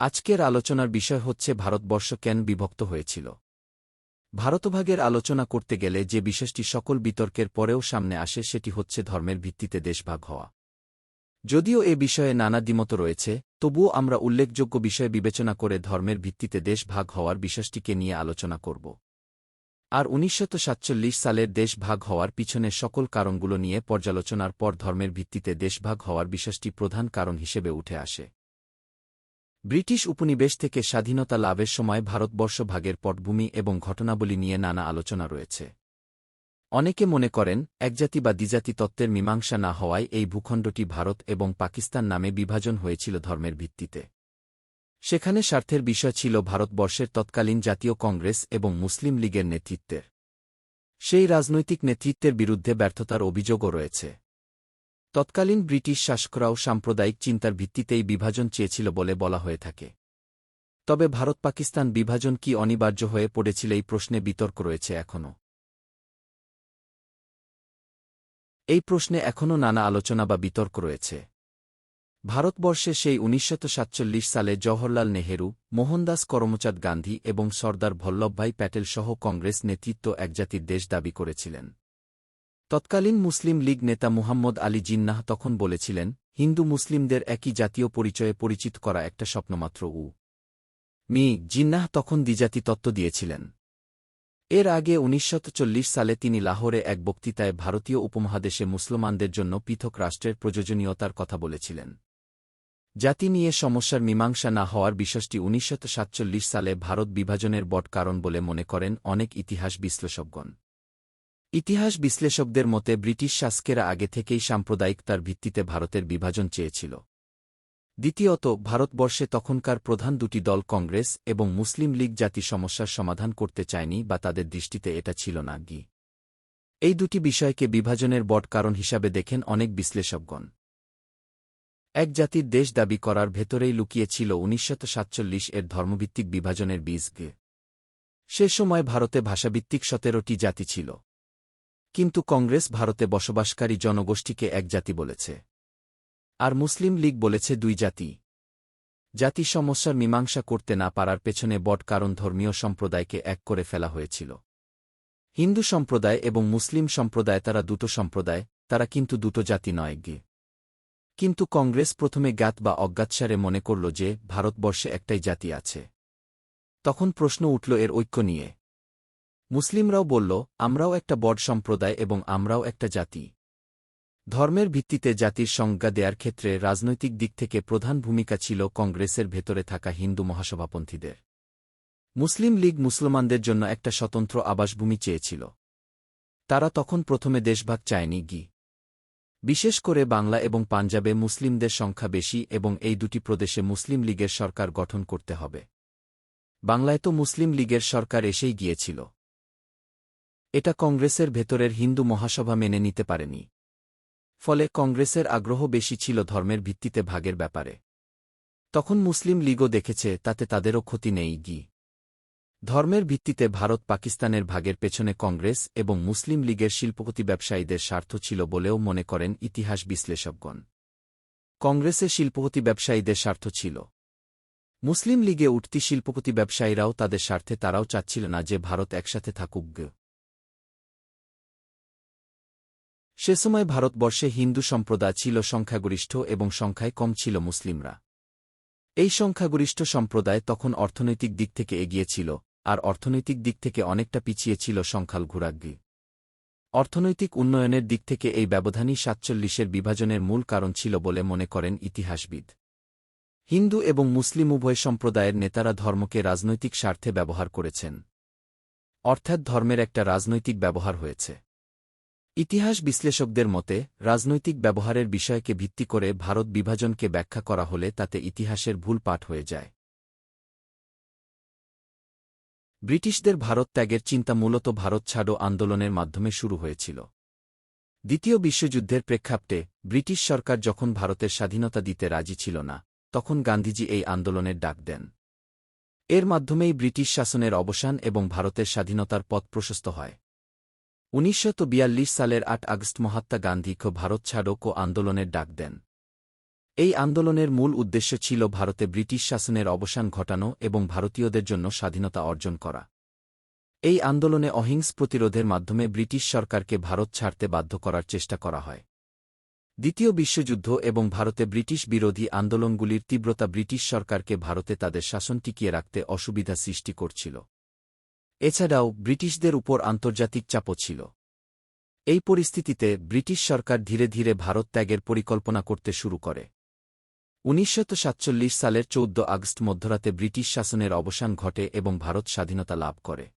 আজকের আলোচনার বিষয় হচ্ছে ভারতবর্ষ কেন বিভক্ত হয়েছিল। ভারতভাগের আলোচনা করতে গেলে যে বিষয়টি সকল বিতর্কের পরেও সামনে আসে সেটি হচ্ছে ধর্মের ভিত্তিতে দেশভাগ হওয়া। যদিও এ বিষয়ে নানা দ্বিমত রয়েছে, তবুও আমরা উল্লেখযোগ্য বিষয় বিবেচনা করে ধর্মের ভিত্তিতে দেশ ভাগ হওয়ার বিষয়টিকে নিয়ে আলোচনা করব। আর উনিশশত সালের দেশ ভাগ হওয়ার পিছনে সকল কারণগুলো নিয়ে পর্যালোচনার পর ধর্মের ভিত্তিতে দেশভাগ হওয়ার বিষয়টি প্রধান কারণ হিসেবে উঠে আসে। ব্রিটিশ উপনিবেশ থেকে স্বাধীনতা লাভের সময় ভারতবর্ষ ভাগের পটভূমি এবং ঘটনাবলী নিয়ে নানা আলোচনা রয়েছে। অনেকে মনে করেন, একজাতি বা দ্বিজাতি তত্ত্বের মীমাংসা না হওয়ায় এই ভূখণ্ডটি ভারত এবং পাকিস্তান নামে বিভাজন হয়েছিল ধর্মের ভিত্তিতে। সেখানে স্বার্থের বিষয় ছিল ভারতবর্ষের তৎকালীন জাতীয় কংগ্রেস এবং মুসলিম লীগের নেতৃত্বের। সেই রাজনৈতিক নেতৃত্বের বিরুদ্ধে ব্যর্থতার অভিযোগও রয়েছে। তৎকালীন ব্রিটিশ শাসকরাও সাম্প্রদায়িক চিন্তার ভিত্তিতেই বিভাজন চেয়েছিল বলে বলা হয়ে থাকে। তবে ভারত পাকিস্তান বিভাজন কি অনিবার্য হয়ে পড়েছিল এই প্রশ্নে বিতর্ক রয়েছে এখনও। এই প্রশ্নে এখনও নানা আলোচনা বা বিতর্ক রয়েছে। ভারতবর্ষে সেই উনিশশত সালে জওহরলাল নেহেরু, মোহনদাস করমচাঁদ গান্ধী এবং সর্দার ভল্লভভাই প্যাটেল সহ কংগ্রেস নেতৃত্ব একজাতির দেশ দাবি করেছিলেন। তৎকালীন মুসলিম লীগ নেতা মুহাম্মদ আলী জিন্নাহ তখন বলেছিলেন, হিন্দু মুসলিমদের একই জাতীয় পরিচয়ে পরিচিত করা একটা স্বপ্নমাত্র উ। মি। জিন্নাহ তখন দ্বিজাতি তত্ত্ব দিয়েছিলেন। এর আগে উনিশশত সালে তিনি লাহোরে এক বক্তৃতায় ভারতীয় উপমহাদেশে মুসলমানদের জন্য পৃথক রাষ্ট্রের প্রয়োজনীয়তার কথা বলেছিলেন। জাতি নিয়ে সমস্যার মীমাংসা না হওয়ার বিষয়টি উনিশশত সালে ভারত বিভাজনের বট কারণ বলে মনে করেন অনেক ইতিহাস বিশ্লেষকগণ। ইতিহাস বিশ্লেষকদের মতে ব্রিটিশ শাসকেরা আগে থেকেই সাম্প্রদায়িকতার ভিত্তিতে ভারতের বিভাজন চেয়েছিল। দ্বিতীয়ত, ভারতবর্ষে তখনকার প্রধান দুটি দল কংগ্রেস এবং মুসলিম লীগ জাতি সমস্যার সমাধান করতে চায়নি বা তাদের দৃষ্টিতে এটা ছিল না। গি। এই দুটি বিষয়কে বিভাজনের বট কারণ হিসাবে দেখেন অনেক বিশ্লেষকগণ। এক জাতির দেশ দাবি করার ভেতরেই লুকিয়েছিল উনিশশত এর ধর্মভিত্তিক বিভাজনের বীজ গে সে সময় ভারতে ভাষাভিত্তিক সতেরোটি জাতি ছিল। কিন্তু কংগ্রেস ভারতে বসবাসকারী জনগোষ্ঠীকে এক জাতি বলেছে। আর মুসলিম লীগ বলেছে দুই জাতি। জাতি সমস্যার মীমাংসা করতে না পারার পেছনে বট কারণ ধর্মীয় সম্প্রদায়কে এক করে ফেলা হয়েছিল। হিন্দু সম্প্রদায় এবং মুসলিম সম্প্রদায় তারা দুটো সম্প্রদায়, তারা কিন্তু দুটো জাতি নয় গে। কিন্তু কংগ্রেস প্রথমে জ্ঞাত বা অজ্ঞাতসারে মনে করল যে, ভারতবর্ষে একটাই জাতি আছে। তখন প্রশ্ন উঠল এর ঐক্য নিয়ে। মুসলিমরাও বলল, আমরাও একটা বড সম্প্রদায় এবং আমরাও একটা জাতি। ধর্মের ভিত্তিতে জাতির সংজ্ঞা দেয়ার ক্ষেত্রে রাজনৈতিক দিক থেকে প্রধান ভূমিকা ছিল কংগ্রেসের ভেতরে থাকা হিন্দু মহাসভাপন্থীদের। মুসলিম লীগ মুসলমানদের জন্য একটা স্বতন্ত্র আবাসভূমি চেয়েছিল। তারা তখন প্রথমে দেশভাগ চায়নি গি। বিশেষ করে বাংলা এবং পাঞ্জাবে মুসলিমদের সংখ্যা বেশি এবং এই দুটি প্রদেশে মুসলিম লীগের সরকার গঠন করতে হবে। বাংলায় তো মুসলিম লীগের সরকার এসেই গিয়েছিল। এটা কংগ্রেসের ভেতরের হিন্দু মহাসভা মেনে নিতে পারেনি। ফলে কংগ্রেসের আগ্রহ বেশি ছিল ধর্মের ভিত্তিতে ভাগের ব্যাপারে। তখন মুসলিম লীগও দেখেছে, তাতে তাদেরও ক্ষতি নেই, গি। ধর্মের ভিত্তিতে ভারত পাকিস্তানের ভাগের পেছনে কংগ্রেস এবং মুসলিম লীগের শিল্পপতি ব্যবসায়ীদের স্বার্থ ছিল বলেও মনে করেন ইতিহাস বিশ্লেষকগণ। কংগ্রেসে শিল্পপতি ব্যবসায়ীদের স্বার্থ ছিল। মুসলিম লীগে উঠতি শিল্পপতি ব্যবসায়ীরাও তাদের স্বার্থে তারাও চাচ্ছিল না যে ভারত একসাথে থাকুক সে সময় ভারতবর্ষে হিন্দু সম্প্রদায় ছিল সংখ্যাগরিষ্ঠ এবং সংখ্যায় কম ছিল মুসলিমরা। এই সংখ্যাগরিষ্ঠ সম্প্রদায় তখন অর্থনৈতিক দিক থেকে এগিয়ে ছিল। আর অর্থনৈতিক দিক থেকে অনেকটা পিছিয়ে ছিল সংখ্যালঘুরাগ্গি অর্থনৈতিক উন্নয়নের দিক থেকে এই ব্যবধানই সাতচল্লিশের বিভাজনের মূল কারণ ছিল বলে মনে করেন ইতিহাসবিদ। হিন্দু এবং মুসলিম উভয় সম্প্রদায়ের নেতারা ধর্মকে রাজনৈতিক স্বার্থে ব্যবহার করেছেন। অর্থাৎ ধর্মের একটা রাজনৈতিক ব্যবহার হয়েছে। ইতিহাস বিশ্লেষকদের মতে, রাজনৈতিক ব্যবহারের বিষয়কে ভিত্তি করে ভারত বিভাজনকে ব্যাখ্যা করা হলে তাতে ইতিহাসের ভুল পাঠ হয়ে যায়। ব্রিটিশদের ভারত ত্যাগের চিন্তা মূলত ভারত ছাড়ো আন্দোলনের মাধ্যমে শুরু হয়েছিল। দ্বিতীয় বিশ্বযুদ্ধের প্রেক্ষাপটে ব্রিটিশ সরকার যখন ভারতের স্বাধীনতা দিতে রাজি ছিল না, তখন গান্ধীজি এই আন্দোলনের ডাক দেন। এর মাধ্যমেই ব্রিটিশ শাসনের অবসান এবং ভারতের স্বাধীনতার পথ প্রশস্ত হয়। উনিশশো সালের আট আগস্ট মহাত্মা গান্ধী ভারত ছাড়ো আন্দোলনের ডাক দেন। এই আন্দোলনের মূল উদ্দেশ্য ছিল ভারতে ব্রিটিশ শাসনের অবসান ঘটানো এবং ভারতীয়দের জন্য স্বাধীনতা অর্জন করা। এই আন্দোলনে অহিংস প্রতিরোধের মাধ্যমে ব্রিটিশ সরকারকে ভারত ছাড়তে বাধ্য করার চেষ্টা করা হয়। দ্বিতীয় বিশ্বযুদ্ধ এবং ভারতে ব্রিটিশ বিরোধী আন্দোলনগুলির তীব্রতা ব্রিটিশ সরকারকে ভারতে তাদের শাসন টিকিয়ে রাখতে অসুবিধা সৃষ্টি করছিল। এছাড়াও ব্রিটিশদের উপর আন্তর্জাতিক চাপও ছিল। এই পরিস্থিতিতে ব্রিটিশ সরকার ধীরে ধীরে ভারত ত্যাগের পরিকল্পনা করতে শুরু করে। উনিশশো সালের চৌদ্দ আগস্ট মধ্যরাতে ব্রিটিশ শাসনের অবসান ঘটে এবং ভারত স্বাধীনতা লাভ করে।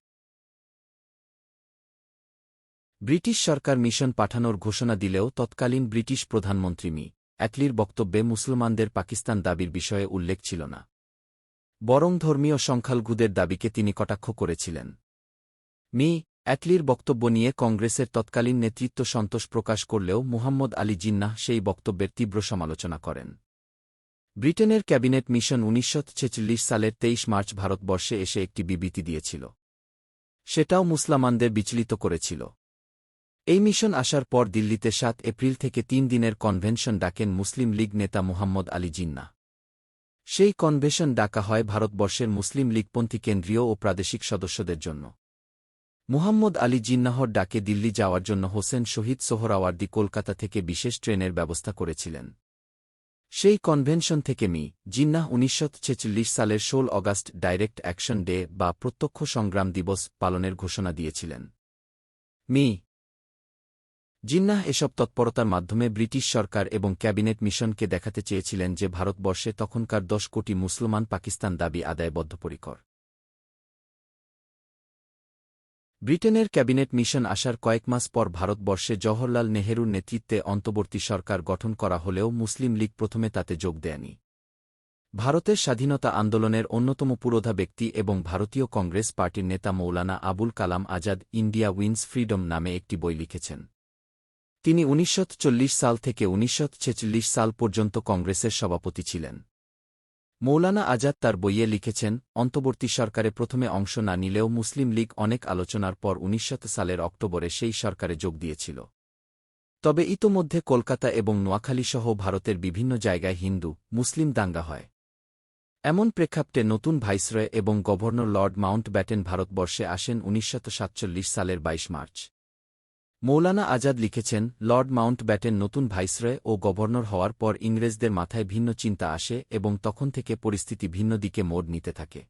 ব্রিটিশ সরকার মিশন পাঠানোর ঘোষণা দিলেও তৎকালীন ব্রিটিশ প্রধানমন্ত্রী মি. অ্যাটলির বক্তব্যে মুসলমানদের পাকিস্তান দাবির বিষয়ে উল্লেখ ছিল না। বরং ধর্মীয় সংখ্যালঘুদের দাবিকে তিনি কটাক্ষ করেছিলেন। মি. অ্যাটলির বক্তব্য নিয়ে কংগ্রেসের তৎকালীন নেতৃত্ব সন্তোষ প্রকাশ করলেও মুহাম্মদ আলী জিন্নাহ সেই বক্তব্যের তীব্র সমালোচনা করেন। ব্রিটেনের ক্যাবিনেট মিশন উনিশশো সালের তেইশ মার্চ ভারতবর্ষে এসে একটি বিবৃতি দিয়েছিল। সেটাও মুসলমানদের বিচলিত করেছিল। এই মিশন আসার পর দিল্লিতে সাত এপ্রিল থেকে তিন দিনের কনভেনশন ডাকেন মুসলিম লীগ নেতা মুহাম্মদ আলী জিন্না। সেই কনভেনশন ডাকা হয় ভারতবর্ষের মুসলিম লীগপন্থী কেন্দ্রীয় ও প্রাদেশিক সদস্যদের জন্য। মুহাম্মদ আলী জিন্নাহর ডাকে দিল্লি যাওয়ার জন্য হোসেন শহীদ সোহরাওয়ার্দি কলকাতা থেকে বিশেষ ট্রেনের ব্যবস্থা করেছিলেন। সেই কনভেনশন থেকে মি জিন্নাহ উনিশশো সালের ষোল অগাস্ট ডাইরেক্ট অ্যাকশন ডে বা প্রত্যক্ষ সংগ্রাম দিবস পালনের ঘোষণা দিয়েছিলেন। মি জিন্নাহ এসব তৎপরতার মাধ্যমে ব্রিটিশ সরকার এবং ক্যাবিনেট মিশনকে দেখাতে চেয়েছিলেন যে ভারতবর্ষে তখনকার দশ কোটি মুসলমান পাকিস্তান দাবি আদায় বদ্ধপরিকর ব্রিটেনের ক্যাবিনেট মিশন আসার কয়েক মাস পর ভারতবর্ষে জওহরলাল নেহরুর নেতৃত্বে অন্তর্বর্তী সরকার গঠন করা হলেও মুসলিম লীগ প্রথমে তাতে যোগ দেয়নি। ভারতের স্বাধীনতা আন্দোলনের অন্যতম পুরোধা ব্যক্তি এবং ভারতীয় কংগ্রেস পার্টির নেতা Maulana Abul Kalam Azad India wins freedom নামে একটি বই লিখেছেন। তিনি উনিশশো সাল থেকে উনিশশো সাল পর্যন্ত কংগ্রেসের সভাপতি ছিলেন। মৌলানা আজাদ তার বইয়ে লিখেছেন, অন্তর্বর্তী সরকারে প্রথমে অংশ না নিলেও মুসলিম লীগ অনেক আলোচনার পর উনিশশো সালের অক্টোবরে সেই সরকারে যোগ দিয়েছিল। তবে ইতোমধ্যে কলকাতা এবং নোয়াখালীসহ ভারতের বিভিন্ন জায়গায় হিন্দু, মুসলিম দাঙ্গা হয়। এমন প্রেক্ষাপটে নতুন ভাইসরয় এবং গভর্নর লর্ড মাউন্ট ব্যাটেন ভারতবর্ষে আসেন উনিশশো সালের ২২ মার্চ। মৌলানা আজাদ লিখেছেন, লর্ড মাউন্ট ব্যাটেন নতুন ভাইসরয় ও গভর্নর হওয়ার পর ইংরেজদের মাথায় ভিন্ন চিন্তা আসে এবং তখন থেকে পরিস্থিতি ভিন্ন দিকে মোড় নিতে থাকে।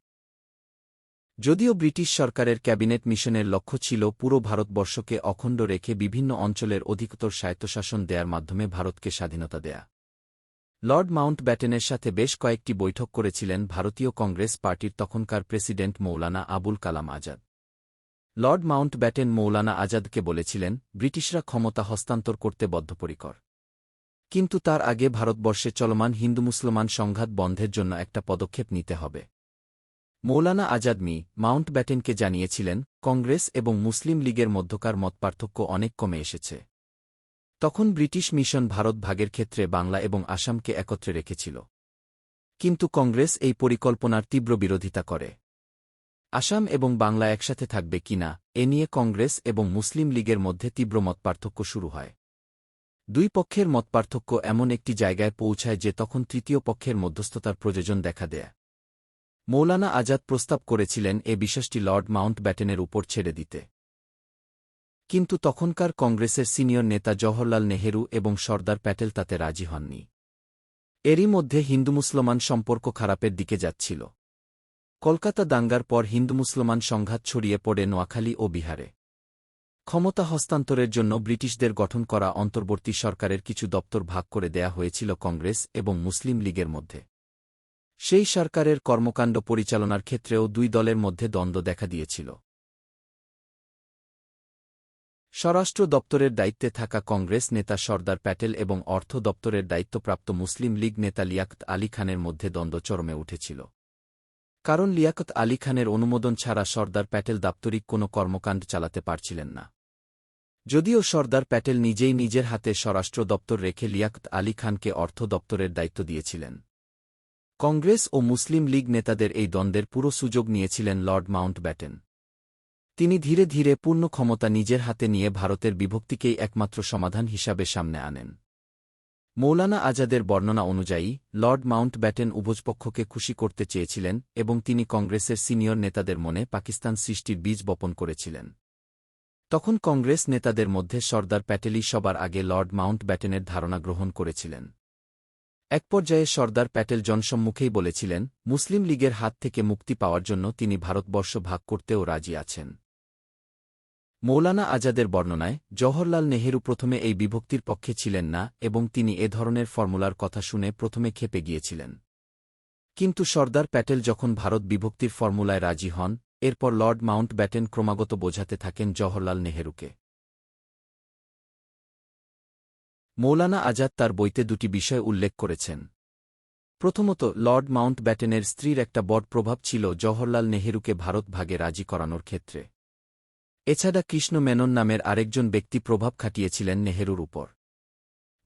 যদিও ব্রিটিশ সরকারের ক্যাবিনেট মিশনের লক্ষ্য ছিল পুরো ভারতবর্ষকে অখণ্ড রেখে বিভিন্ন অঞ্চলের অধিকতর স্বায়ত্তশাসন দেয়ার মাধ্যমে ভারতকে স্বাধীনতা দেয়া। লর্ড মাউন্ট ব্যাটেনের সাথে বেশ কয়েকটি বৈঠক করেছিলেন ভারতীয় কংগ্রেস পার্টির তখনকার president Maulana Abul Kalam Azad. Lord Mountbatten Maulana আজাদকে বলেছিলেন, ব্রিটিশরা ক্ষমতা হস্তান্তর করতে বদ্ধপরিকর। কিন্তু তার আগে ভারতবর্ষে চলমান হিন্দু মুসলমান সংঘাত বন্ধের জন্য একটা পদক্ষেপ নিতে হবে। মৌলানা আজাদ মি মাউন্ট ব্যাটেনকে জানিয়েছিলেন, কংগ্রেস এবং মুসলিম লীগের মধ্যকার মতপার্থক্য অনেক কমে এসেছে। তখন ব্রিটিশ মিশন ভারত ভাগের ক্ষেত্রে বাংলা এবং আসামকে একত্রে রেখেছিল। কিন্তু কংগ্রেস এই পরিকল্পনার তীব্র বিরোধিতা করে। আসাম এবং বাংলা একসাথে থাকবে কিনা এ নিয়ে কংগ্রেস এবং মুসলিম লীগের মধ্যে তীব্র মতপার্থক্য শুরু হয়। দুই পক্ষের মতপার্থক্য এমন একটি জায়গায় পৌঁছায় যে তখন তৃতীয় পক্ষের মধ্যস্থতার প্রয়োজন দেখা দেয়। মৌলানা আজাদ প্রস্তাব করেছিলেন এ বিষয়টি লর্ড মাউন্ট ব্যাটেনের উপর ছেড়ে দিতে। কিন্তু তখনকার কংগ্রেসের সিনিয়র নেতা জওহরলাল নেহেরু এবং সর্দার প্যাটেল তাতে রাজি হননি। এরই মধ্যে হিন্দু মুসলমান সম্পর্ক খারাপের দিকে যাচ্ছিল। কলকাতা দাঙ্গার পর হিন্দু মুসলমান সংঘাত ছড়িয়ে পড়ে নোয়াখালী ও বিহারে। ক্ষমতা হস্তান্তরের জন্য ব্রিটিশদের গঠন করা অন্তর্বর্তী সরকারের কিছু দপ্তর ভাগ করে দেয়া হয়েছিল কংগ্রেস এবং মুসলিম লীগের মধ্যে। সেই সরকারের কর্মকাণ্ড পরিচালনার ক্ষেত্রেও দুই দলের মধ্যে দ্বন্দ্ব দেখা দিয়েছিল। স্বরাষ্ট্র দপ্তরের দায়িত্বে থাকা কংগ্রেস নেতা সর্দার প্যাটেল এবং অর্থ দপ্তরের দায়িত্বপ্রাপ্ত মুসলিম লীগ নেতা লিয়াকত আলী খানের মধ্যে দ্বন্দ্ব চরমে উঠেছিল। কারণ লিয়াকত আলী খানের অনুমোদন ছাড়া সর্দার প্যাটেল দাপ্তরিক কোনো কর্মকাণ্ড চালাতে পারছিলেন না। যদিও সর্দার প্যাটেল নিজেই নিজের হাতে স্বরাষ্ট্র দপ্তর রেখে লিয়াকত আলী খানকে অর্থ দপ্তরের দায়িত্ব দিয়েছিলেন। কংগ্রেস ও মুসলিম লীগ নেতাদের এই দ্বন্দ্বের পুরো সুযোগ নিয়েছিলেন লর্ড মাউন্ট ব্যাটেন তিনি ধীরে ধীরে পূর্ণ ক্ষমতা নিজের হাতে নিয়ে ভারতের বিভক্তিকেই একমাত্র সমাধান হিসাবে সামনে আনেন। মৌলানা আজাদের বর্ণনা অনুযায়ী, লর্ড মাউন্ট ব্যাটেন উভয়পক্ষকে খুশি করতে চেয়েছিলেন এবং তিনি কংগ্রেসের সিনিয়র নেতাদের মনে পাকিস্তান সৃষ্টির বীজ বপন করেছিলেন। তখন কংগ্রেস নেতাদের মধ্যে সর্দার প্যাটেলই সবার আগে লর্ড মাউন্ট ব্যাটেনের ধারণা গ্রহণ করেছিলেন। এক পর্যায়ে সর্দার প্যাটেল জনসম্মুখেই বলেছিলেন, মুসলিম লীগের হাত থেকে মুক্তি পাওয়ার জন্য তিনি ভারতবর্ষ ভাগ করতেও রাজি আছেন। মৌলানা আজাদের বর্ণনায়, জওহরলাল নেহেরু প্রথমে এই বিভক্তির পক্ষে ছিলেন না এবং তিনি এ ধরনের ফর্মুলার কথা শুনে প্রথমে খেপে গিয়েছিলেন। কিন্তু সর্দার প্যাটেল যখন ভারত বিভক্তির ফর্মুলায় রাজি হন, এরপর লর্ড মাউন্ট ব্যাটেন ক্রমাগত বোঝাতে থাকেন জওহরলাল নেহেরুকে। মৌলানা আজাদ তার বইতে দুটি বিষয় উল্লেখ করেছেন। প্রথমত, লর্ড মাউন্ট ব্যাটেনের স্ত্রীর একটা বড় প্রভাব ছিল জওহরলাল নেহেরুকে ভারত ভাগে রাজি করানোর ক্ষেত্রে। এছাড়া কৃষ্ণ মেনন নামের আরেকজন ব্যক্তি প্রভাব খাটিয়েছিলেন নেহেরুর উপর।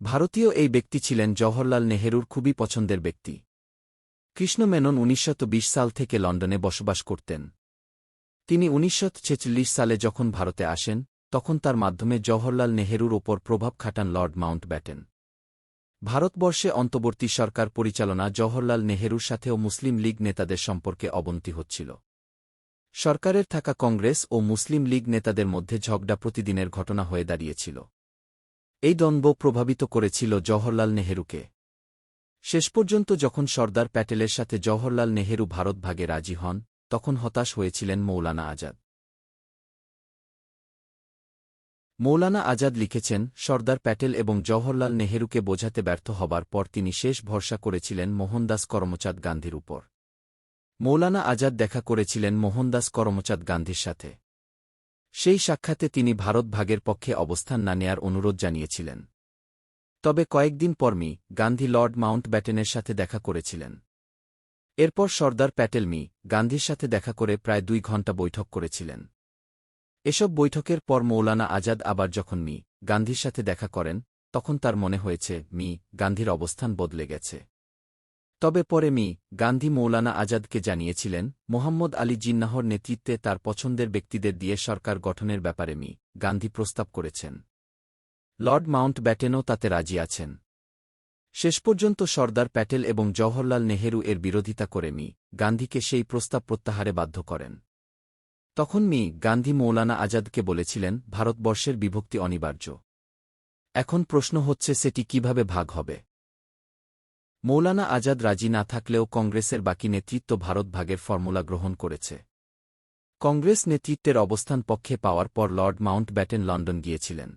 ভারতীয় এই ব্যক্তি ছিলেন জওহরলাল নেহেরুর খুবই পছন্দের ব্যক্তি। কৃষ্ণ মেনন উনিশশো সাল থেকে লন্ডনে বসবাস করতেন। তিনি উনিশশো সালে যখন ভারতে আসেন, তখন তার মাধ্যমে জওহরলাল নেহেরুর ওপর প্রভাব খাটান লর্ড মাউন্ট ব্যাটেন ভারতবর্ষে অন্তর্বর্তী সরকার পরিচালনা জওহরলাল নেহেরুর সাথেও মুসলিম লীগ নেতাদের সম্পর্কে অবনতি হচ্ছিল। সরকারের থাকা কংগ্রেস ও মুসলিম লীগ নেতাদের মধ্যে ঝগড়া প্রতিদিনের ঘটনা হয়ে দাঁড়িয়েছিল। এই দ্বন্দ্ব প্রভাবিত করেছিল জওহরলাল নেহেরুকে। শেষ পর্যন্ত যখন সর্দার প্যাটেলের সাথে জওহরলাল নেহেরু ভারত ভাগে রাজি হন, তখন হতাশ হয়েছিলেন মৌলানা আজাদ। মৌলানা আজাদ লিখেছেন, সর্দার প্যাটেল এবং জওহরলাল নেহেরুকে বোঝাতে ব্যর্থ হবার পর তিনি শেষ ভরসা করেছিলেন মোহনদাস করমচাঁদ গান্ধীর উপর। মৌলানা আজাদ দেখা করেছিলেন মোহনদাস করমচাঁদ গান্ধীর সাথে। সেই সাক্ষাতে তিনি ভারত ভাগের পক্ষে অবস্থান না নেয়ার অনুরোধ জানিয়েছিলেন। তবে কয়েকদিন পর মি গান্ধী লর্ড মাউন্ট ব্যাটেনের সাথে দেখা করেছিলেন। এরপর সর্দার প্যাটেল মি গান্ধীর সাথে দেখা করে প্রায় দুই ঘণ্টা বৈঠক করেছিলেন। এসব বৈঠকের পর মৌলানা আজাদ আবার যখন মি গান্ধীর সাথে দেখা করেন, তখন তার মনে হয়েছে মি গান্ধীর অবস্থান বদলে গেছে। তবে পরে মি, গান্ধী মৌলানা আজাদকে জানিয়েছিলেন, মোহাম্মদ আলী জিন্নাহর নেতৃত্বে তার পছন্দের ব্যক্তিদের দিয়ে সরকার গঠনের ব্যাপারে মি, গান্ধী প্রস্তাব করেছেন। লর্ড মাউন্ট ব্যাটেনও তাতে রাজি আছেন। শেষ পর্যন্ত সর্দার প্যাটেল এবং জওহরলাল নেহেরু এর বিরোধিতা করে মি, গান্ধীকে সেই প্রস্তাব প্রত্যাহারে বাধ্য করেন। তখন মি, গান্ধী মৌলানা আজাদকে বলেছিলেন, ভারতবর্ষের বিভক্তি অনিবার্য। এখন প্রশ্ন হচ্ছে সেটি কীভাবে ভাগ হবে? মৌলানা আজাদ রাজি না থাকলেও কংগ্রেসের বাকি নেতৃত্ব ভারত ভাগের ফর্মুলা গ্রহণ করেছে। কংগ্রেস নেতৃত্বের অবস্থান পক্ষে পাওয়ার পর লর্ড মাউন্ট ব্যাটেন লন্ডন গিয়েছিলেন।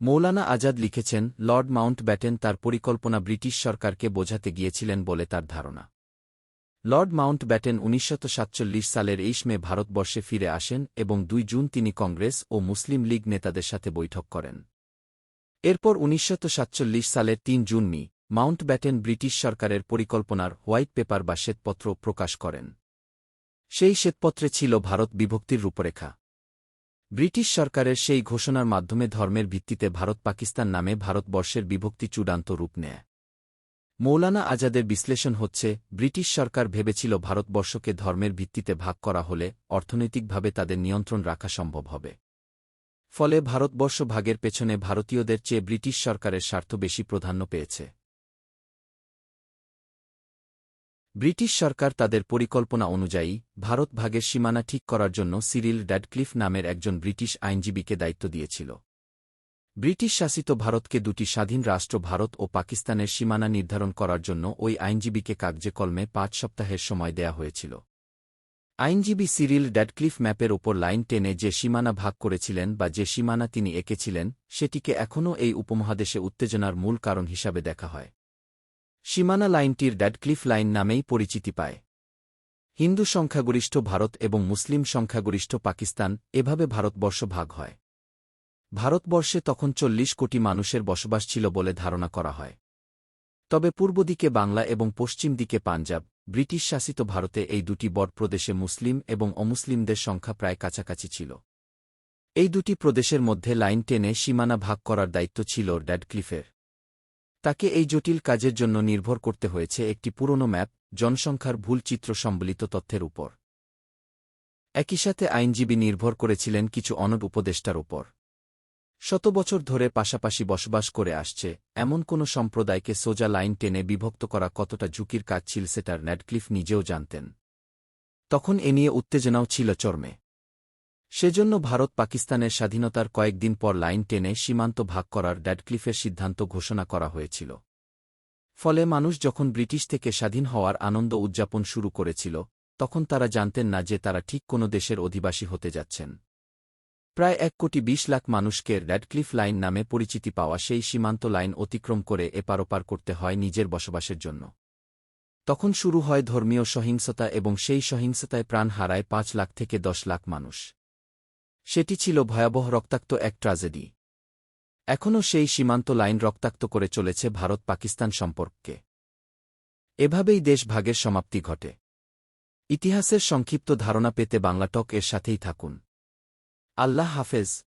মৌলানা আজাদ লিখেছেন, লর্ড মাউন্ট ব্যাটেন তার পরিকল্পনা ব্রিটিশ সরকারকে বোঝাতে গিয়েছিলেন বলে তার ধারণা। লর্ড মাউন্ট ব্যাটেন উনিশশো সালের এইশ মে ভারতবর্ষে ফিরে আসেন এবং দুই জুন তিনি কংগ্রেস ও মুসলিম লীগ নেতাদের সাথে বৈঠক করেন। এরপর উনিশশো সালের তিন June me Mountbatten British সরকারের পরিকল্পনার হোয়াইট পেপার বা শ্বেতপত্র প্রকাশ করেন। সেই শ্বেতপত্রে ছিল ভারত বিভক্তির রূপরেখা। ব্রিটিশ সরকারের সেই ঘোষণার মাধ্যমে ধর্মের ভিত্তিতে ভারত পাকিস্তান নামে ভারতবর্ষের বিভক্তি চূড়ান্ত রূপ নেয়। মৌলানা আজাদের বিশ্লেষণ হচ্ছে, ব্রিটিশ সরকার ভেবেছিল ভারতবর্ষকে ধর্মের ভিত্তিতে ভাগ করা হলে অর্থনৈতিকভাবে তাদের নিয়ন্ত্রণ রাখা সম্ভব হবে। ফলে ভারতবর্ষ ভাগের পেছনে ভারতীয়দের চেয়ে ব্রিটিশ সরকারের স্বার্থ বেশি প্রাধান্য পেয়েছে। ব্রিটিশ সরকার তাদের পরিকল্পনা অনুযায়ী ভারত ভাগের সীমানা ঠিক করার জন্য সিরিল ড্যাডক্লিফ নামের একজন ব্রিটিশ আইনজীবীকে দায়িত্ব দিয়েছিল। ব্রিটিশ শাসিত ভারতকে দুটি স্বাধীন রাষ্ট্র ভারত ও পাকিস্তানের সীমানা নির্ধারণ করার জন্য ওই আইনজীবীকে কাগজে কলমে পাঁচ সপ্তাহের সময় দেয়া হয়েছিল। আইনজীবী সিরিল ড্যাডক্লিফ ম্যাপের ওপর লাইন টেনে যে সীমানা ভাগ করেছিলেন বা যে সীমানা তিনি এঁকেছিলেন, সেটিকে এখনও এই উপমহাদেশে উত্তেজনার মূল কারণ হিসাবে দেখা হয়। সীমানা লাইনটির ড্যাডক্লিফ লাইন নামেই পরিচিতি পায়। হিন্দু সংখ্যাগরিষ্ঠ ভারত এবং মুসলিম সংখ্যাগরিষ্ঠ পাকিস্তান এভাবে ভারতবর্ষ ভাগ হয়। ভারতবর্ষে তখন চল্লিশ কোটি মানুষের বসবাস ছিল বলে ধারণা করা হয়। তবে পূর্ব দিকে বাংলা এবং পশ্চিম দিকে পাঞ্জাব, ব্রিটিশ শাসিত ভারতে এই দুটি বড় প্রদেশে মুসলিম এবং অমুসলিমদের সংখ্যা প্রায় কাছাকাছি ছিল। এই দুটি প্রদেশের মধ্যে লাইন টেনে সীমানা ভাগ করার দায়িত্ব ছিল ড্যাডক্লিফের। তাকে এই জটিল কাজের জন্য নির্ভর করতে হয়েছে একটি পুরনো ম্যাপ, জনসংখ্যার ভুল চিত্র সম্বলিত তথ্যের উপর। একই সাথে আইনজীবী নির্ভর করেছিলেন কিছু অনব উপদেষ্টার উপর। শত বছর ধরে পাশাপাশি বসবাস করে আসছে, এমন কোনো সম্প্রদায়কে সোজা লাইন টেনে বিভক্ত করা কতটা ঝুঁকির কাজ ছিল সেটার ন্যাডক্লিফ নিজেও জানতেন। তখন এ নিয়ে উত্তেজনাও ছিল চর্মে। সেজন্য ভারত পাকিস্তানের স্বাধীনতার কয়েকদিন পর লাইন টেনে সীমান্ত ভাগ করার ড্যাডক্লিফের সিদ্ধান্ত ঘোষণা করা হয়েছিল। ফলে মানুষ যখন ব্রিটিশ থেকে স্বাধীন হওয়ার আনন্দ উদযাপন শুরু করেছিল, তখন তারা জানতেন না যে তারা ঠিক কোনো দেশের অধিবাসী হতে যাচ্ছেন। প্রায় এক কোটি বিশ লাখ মানুষকে র্যাডক্লিফ লাইন নামে পরিচিতি পাওয়া সেই সীমান্ত লাইন অতিক্রম করে এপারোপার করতে হয় নিজের বসবাসের জন্য। তখন শুরু হয় ধর্মীয় সহিংসতা এবং সেই সহিংসতায় প্রাণ হারায় পাঁচ লাখ থেকে দশ লাখ মানুষ। সেটি ছিল ভয়াবহ রক্তাক্ত এক ট্রাজেডি। এখনও সেই সীমান্ত লাইন রক্তাক্ত করে চলেছে ভারত পাকিস্তান সম্পর্ককে। এভাবেই দেশ ভাগের সমাপ্তি ঘটে। ইতিহাসের সংক্ষিপ্ত ধারণা পেতে বাংলাটক এর সাথেই থাকুন। আল্লাহ হাফেজ।